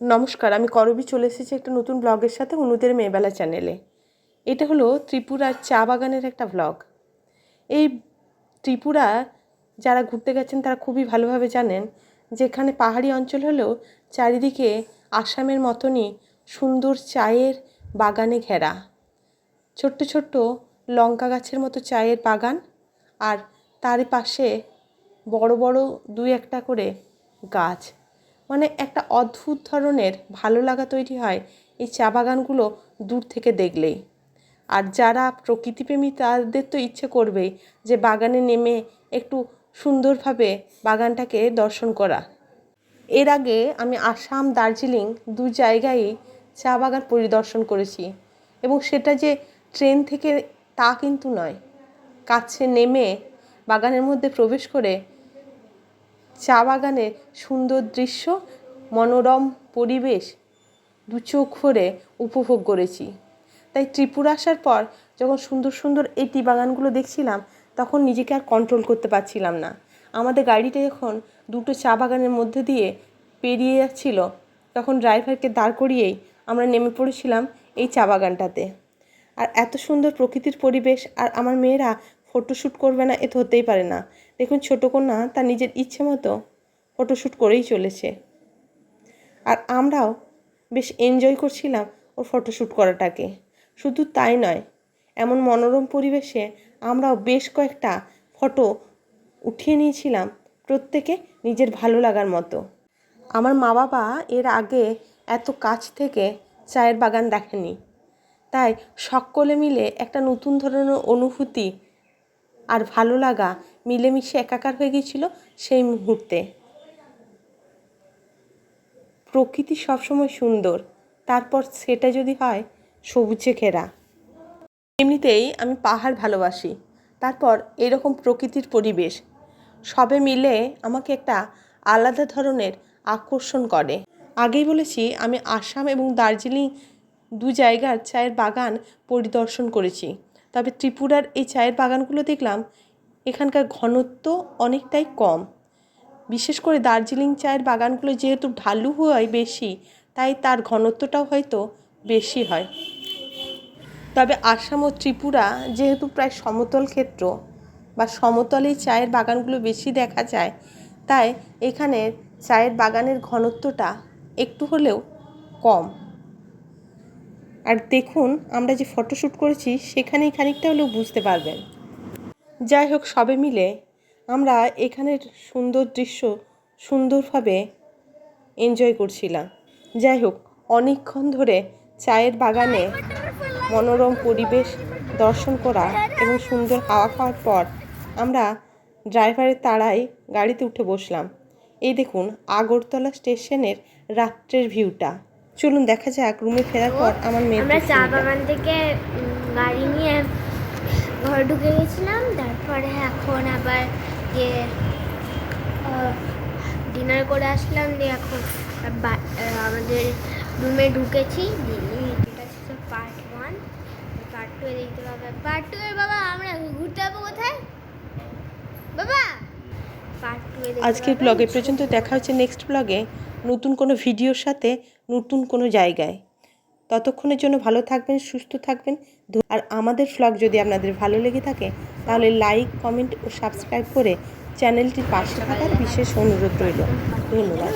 নমস্কার, আমি করবি চলে এসেছি একটা নতুন ব্লগের সাথে অনুদের মেয়েবেলা চ্যানেলে এটা হলো ত্রিপুরার চা বাগানের একটা ব্লগ এই ত্রিপুরা, যারা ঘুরতে গেছেন তারা খুবই ভালোভাবে জানেন, যেখানে পাহাড়ি অঞ্চল হলেও চারিদিকে আসামের মতনই সুন্দর চায়ের বাগানে ঘেরা। ছোট্ট ছোট্ট লঙ্কা গাছের মতো চায়ের বাগান, আর তার পাশে বড় বড় দুই একটা করে গাছ। মানে একটা অদ্ভুত ধরনের ভালো লাগা তৈরি হয় এই চা বাগানগুলো দূর থেকে দেখলেই। আর যারা প্রকৃতিপ্রেমী তাদের তো ইচ্ছে করবেই যে বাগানে নেমে একটু সুন্দরভাবে বাগানটাকে দর্শন করা। এর আগে আমি আসাম, দার্জিলিং দু জায়গায় চা বাগান পরিদর্শন করেছি এবং সেটা যে ট্রেন থেকে তা কিন্তু নয়। কাছে নেমে বাগানের মধ্যে প্রবেশ করে চা বাগানের সুন্দর দৃশ্য, মনোরম পরিবেশ দু চোখ ভরে উপভোগ করেছি। তাই ত্রিপুরা আসার পর যখন সুন্দর সুন্দর এই টি বাগানগুলো দেখছিলাম, তখন নিজেকে আর কন্ট্রোল করতে পারছিলাম না। আমাদের গাড়িটা যখন দুটো চা বাগানের মধ্যে দিয়ে পেরিয়ে যাচ্ছিল, তখন ড্রাইভারকে দাঁড় করিয়েই আমরা নেমে পড়েছিলাম এই চা বাগানটাতে আর এত সুন্দর প্রকৃতির পরিবেশ, আর আমার মেয়েরা ফটোশ্যুট করবে না, এ হতেই পারে না। দেখুন, ছোটো কন্যা তার নিজের ইচ্ছে মতো ফটোশ্যুট করেই চলেছে। আর আমরাও বেশ এনজয় করছিলাম ওর ফটোশ্যুট করাটাকে। শুধু তাই নয়, এমন মনোরম পরিবেশে আমরাও বেশ কয়েকটা ফটো উঠিয়ে নিয়েছিলাম প্রত্যেকে নিজের ভালো লাগার মতো। আমার মা বাবা এর আগে এত কাছ থেকে চায়ের বাগান দেখেনি। তাই সকলে মিলে একটা নতুন ধরনের অনুভূতি আর ভালো লাগা মিলেমিশে একাকার হয়ে গিয়েছিল সেই মুহূর্তে। প্রকৃতি সবসময় সুন্দর, তারপর সেটা যদি হয়, সবুজে ঘেরা। এমনিতেই আমি পাহাড় ভালোবাসি, তারপর এরকম প্রকৃতির পরিবেশ। সবে মিলে আমাকে একটা আলাদা ধরনের আকর্ষণ করে। আগেই বলেছি, আমি আসাম এবং দার্জিলিং দু জায়গার চায়ের বাগান পরিদর্শন করেছি। তবে ত্রিপুরার এই চায়ের বাগানগুলো দেখলাম, এখানকার ঘনত্ব অনেকটাই কম। বিশেষ করে দার্জিলিং চায়ের বাগানগুলো যেহেতু ঢালু হয় বেশি, তাই তার ঘনত্বটাও হয়তো বেশি হয়। তবে আসাম ও ত্রিপুরা যেহেতু প্রায় সমতল ক্ষেত্র বা সমতলেই চায়ের বাগানগুলো বেশি দেখা যায়, তাই এখানে চায়ের বাগানের ঘনত্বটা একটু হলেও কম। আর দেখুন, আমরা যে ফটোশ্যুট করেছি, সেখানেই খানিকটা হলেও বুঝতে পারবেন। যাই হোক, সবে মিলে আমরা এখানের সুন্দর দৃশ্য সুন্দরভাবে এনজয় করছিলাম। যাই হোক, অনেকক্ষণ ধরে চায়ের বাগানে মনোরম পরিবেশ দর্শন করা এবং সুন্দর হাওয়া খাওয়ার পর আমরা ড্রাইভারের তাড়ায় গাড়িতে উঠে বসলাম। এই দেখুন, আগরতলা স্টেশনের রাত্রের ভিউটা। চলুন দেখা যাক রুমে ফেরার পর আমার মেয়ে আমরা চা বাগান থেকে গাড়ি নিয়ে ঘরে ঢুকে গেছিলাম তারপরে এখন আবার গিয়ে ডিনার করে আসলাম দিয়ে এখন আমাদের রুমে ঢুকেছি দিয়ে এটা ছিল পার্ট ওয়ান পার্ট টু দেখতে পাবে। পার্ট টু এর বাবা আমরা ঘুরতে যাব কোথায়? বাবা পার্ট টু আজকের ব্লগে পর্যন্ত দেখা হচ্ছে নেক্সট ব্লগে নতুন কোনো ভিডিওর সাথে নতুন কোনো জায়গায়। ততক্ষণের জন্য ভালো থাকবেন, সুস্থ থাকবেন। আর আমাদের ফ্লগ যদি আপনাদের ভালো লেগে থাকে, তাহলে লাইক কমেন্ট ও সাবস্ক্রাইব করে চ্যানেলটির পাশে থাকার বিশেষ অনুরোধ রইল। ধন্যবাদ।